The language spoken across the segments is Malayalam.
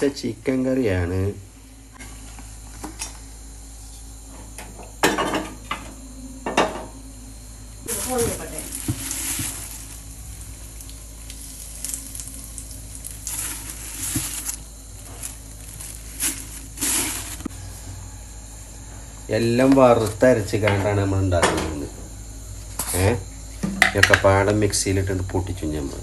വറുത്തരച്ച ചിക്കൻ കറിയാണ്. എല്ലാം വറുത്തരച്ച് കണ്ടാണ് നമ്മൾ ഉണ്ടാക്കുന്നത് ഏ? ഇതൊക്കെ പാടം മിക്സിയിലിട്ടിട്ട് പൊട്ടിച്ചു നമ്മൾ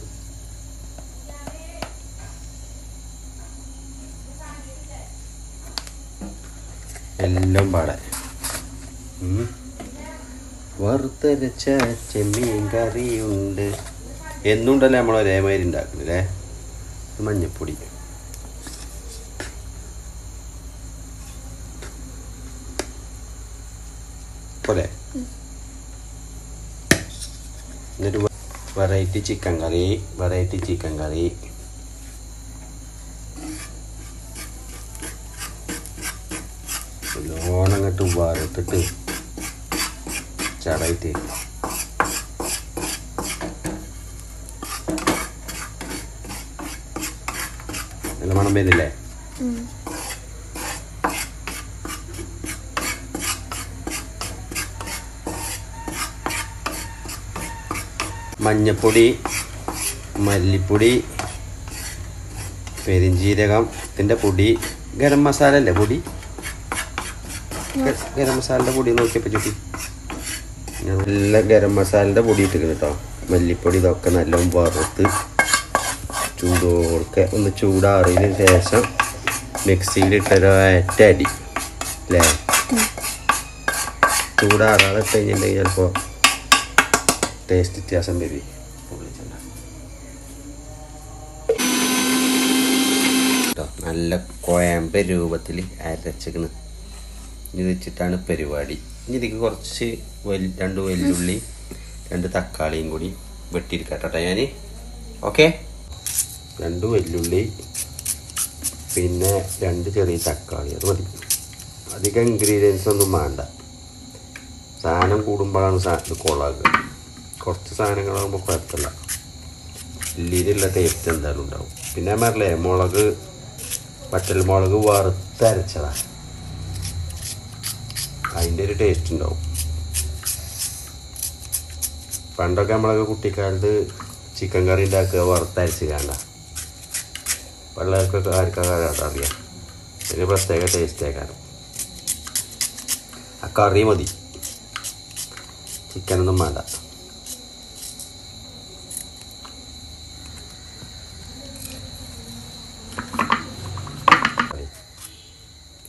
എല്ലാം പാടെ ഉം. വറുത്തരച്ച ചെമ്മീൻ കറിയുണ്ട് എന്നുണ്ടല്ലേ നമ്മൾ ഒരേമാതിരി ഉണ്ടാക്കുന്നല്ലേ ഇത് മഞ്ഞപ്പൊടി. പോലെ. എന്നിട്ട് variety chicken curry variety chicken curry നല്ലോണം അങ്ങോട്ട് വറുത്തിട്ട് ചടയിട്ട് നല്ല മണം വരുന്നില്ലേ? മഞ്ഞപ്പൊടി മല്ലിപ്പൊടി പെരിഞ്ജീരകം ഇതിന്റെ പൊടി ഗരം മസാല അല്ലേ പൊടി? ഗരം മസാലയുടെ പൊടി നോക്കിയപ്പോൾ ചുട്ടി. നല്ല ഗരം മസാലയുടെ പൊടി ഇട്ടിരിക്കുന്നു കേട്ടോ. മല്ലിപ്പൊടി ഇതൊക്കെ നല്ലോണം വറുത്ത് ചൂടോടൊക്കെ ഒന്ന് ചൂടാറിയതിന് ശേഷം മിക്സിയിലിട്ടൊരു ഒറ്റ അടി അല്ലേ? ചൂടാറാതെ ഇട്ട് കഴിഞ്ഞിട്ടുണ്ടെങ്കിൽ ചിലപ്പോൾ ടേസ്റ്റ് വ്യത്യാസം വരും. നല്ല കോയമ്പ രൂപത്തിൽ അരച്ചിക്കണ് ഇത് വെച്ചിട്ടാണ് പരിപാടി. ഇനി ഇതിക്ക് കുറച്ച് രണ്ട് വെല്ലുള്ളി രണ്ട് തക്കാളിയും കൂടി വെട്ടിയിരിക്കട്ടെ ഞാൻ ഓക്കെ? രണ്ട് വെല്ലുള്ളി പിന്നെ രണ്ട് ചെറിയ തക്കാളി. അത് മതി. അധികം ഇൻഗ്രീഡിയൻസ് ഒന്നും വേണ്ട. സാധനം കൂടുമ്പോഴാണ് സാധനം കൊളാകുക കുറച്ച് സാധനങ്ങളാകുമ്പോൾ കുഴപ്പമില്ല. ഉള്ളിയിലുള്ള ടേസ്റ്റ് എന്തായാലും ഉണ്ടാവും. പിന്നെ പറഞ്ഞില്ലേ മുളക് വറ്റൽ മുളക് വറുത്തരച്ചതാ അതിന്റെ ഒരു ടേസ്റ്റ് ഉണ്ടാവും. പണ്ടൊക്കെ നമ്മളൊക്കെ കുട്ടിക്കാലത്ത് ചിക്കൻ കറി ഉണ്ടാക്കുക വറുത്തരച്ച് കാണണ്ട പിള്ളേർക്കൊക്കെ ആർക്കൊക്കെ അറിയാം. ഇതിന് പ്രത്യേക ടേസ്റ്റ് ആക്കാനും ആ കറി മതി. ചിക്കനൊന്നും വേണ്ട.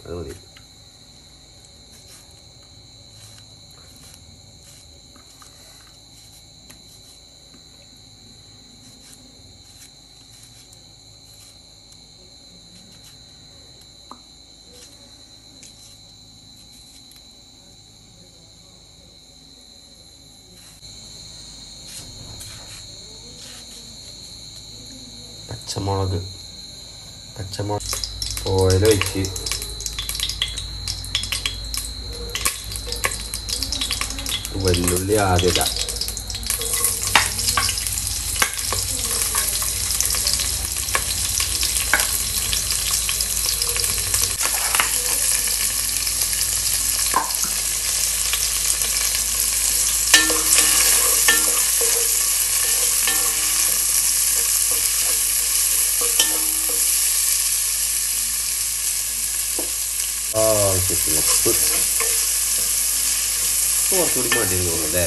അത് മതി. പച്ചമുളക്. പച്ചമുളക്. ഓയിൽ ഒഴിച്ച്. വെല്ലുള്ളി ആദ്യം ആവശ്യത്തിന് ഉപ്പ്. കുറച്ചുകൂടി മതി തോന്നുന്നു അല്ലേ?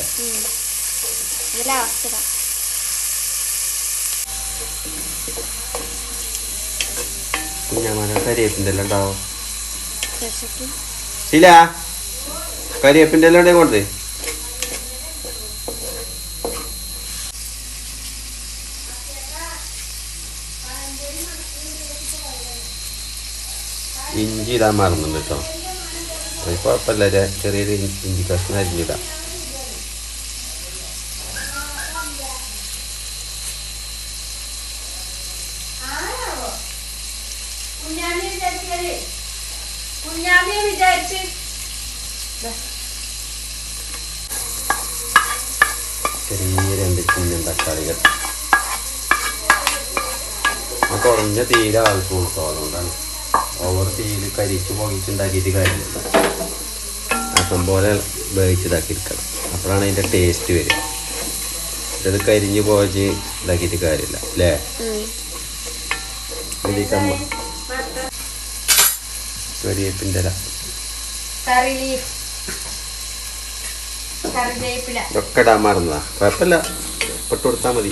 കുഞ്ഞാമാന കരിയേപ്പിന്റെ എല്ലാം ഉണ്ടാവും. ശീല കരിയേപ്പിന്റെ എല്ലാം ഉണ്ടെങ്കിൽ കൊണ്ട് ഇഞ്ചി ഇടാൻ മറന്നുണ്ട് കേട്ടോ. അത് കുഴപ്പമില്ല ചെറിയൊരു ഇഞ്ചി കഷ്ണം അരിഞ്ഞിടാം ചെറിയ രണ്ട് കുഞ്ഞൻ തക്കാളികൾ. കുറഞ്ഞ തീരെ ആൾക്ക് കൊടുത്തോളം അതുകൊണ്ടാണ് ചോറ് തീയിൽ കരിച്ച് പൊങ്ങിച്ചുണ്ടാക്കിയിട്ട് കാര്യമില്ല അപ്പം പോലെ വേവിച്ചിതാക്കിയിരിക്കണം അപ്പോഴാണ് അതിന്റെ ടേസ്റ്റ് വരിക. ഇത് കരിഞ്ഞ് പോയിച്ച് ഇതാക്കിയിട്ട് കാര്യമില്ല അല്ലേ? ഇതിലേക്കമ്മ കരിവേപ്പിന്റെ ഇല. കറി ലീഫ് കറിവേപ്പില. ഇതൊക്കെ ഇടാൻ മറന്നതാ. കുഴപ്പമില്ല. ഇട്ട് കൊടുത്താൽ മതി.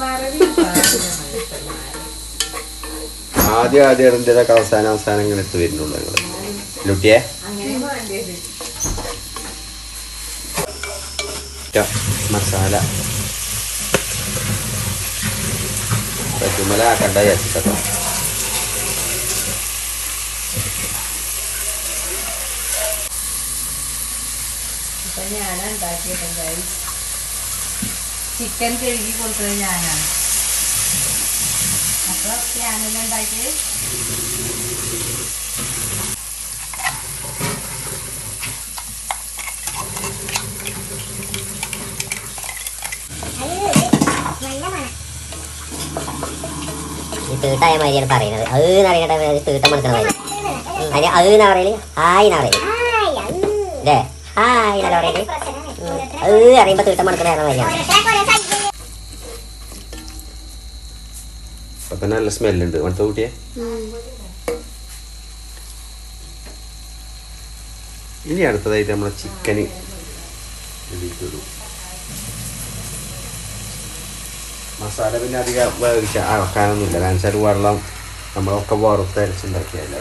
മറവി ആദ്യം ആദ്യം ഇടേണ്ടതൊക്കെ അവസാനം അവസാനം ഇങ്ങനെ ഇട്ട് വരുന്നുള്ളൂ നിങ്ങൾ ലുട്ടിയെ? മസാല. പറ്റുമല ആക്കണ്ട വിചാരിച്ചിട്ടോ. ഞാനാണ് ഞാനാ ഉണ്ടാക്കിയത്. ചിക്കൻ കഴുകി കൊടുത്തത് ഞാനാണ്. ഈ തീട്ടായ മാതിരിയാണ് പറയുന്നത് അത് എന്നറിയട്ടെ തീട്ടം മനസ്സിലായ മാതിരി അതിന് അത് എന്നാ പറയൽ ഹായ് എന്നാ പറയൽ അല്ലേ ഹായ് എന്നല്ല പറയൽ. അത് അറിയുമ്പോ തീട്ടം മനസ്സിലായ മാതിരിയാണ് അപ്പൊ നല്ല സ്മെല്ലുണ്ട്. അടുത്ത കൂട്ടിയെ? ഇനി അടുത്തതായിട്ട് നമ്മളെ ചിക്കന് മസാല പിന്നെ അധികം വേവിച്ച അളക്കാനൊന്നുമില്ല കാരണം വെച്ചാൽ വെള്ളം നമ്മളൊക്കെ വറുത്ത് അരച്ചുണ്ടാക്കിയല്ല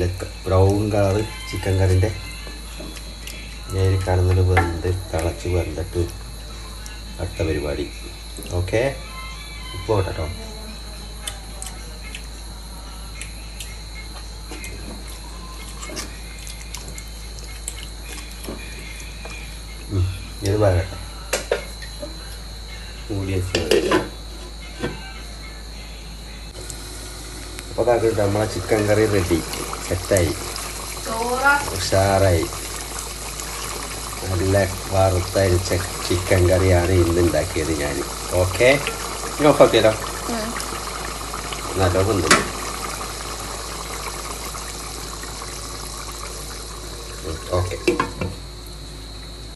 നല്ല ബ്രൗൺ കളറ് ചിക്കൻ കറിന്റെ നേരി കാണുന്നത് വെന്ത് തിളച്ച് വെന്തിട്ട് അടുത്ത പരിപാടി. ഓക്കെ ഇപ്പോൾ കേട്ടോ ഇത് പറയട്ടെ. മൂടി വെച്ച് അപ്പോൾ അതാക്കി നമ്മളെ ചിക്കൻ കറി റെഡി സെറ്റായി ഉഷാറായി. നല്ല വറുത്തരിച്ച ചിക്കൻ കറിയാണ് ഇന്ന് ഉണ്ടാക്കിയത് ഞാൻ ഓക്കെ ഓഫാക്കിയല്ലോ നല്ല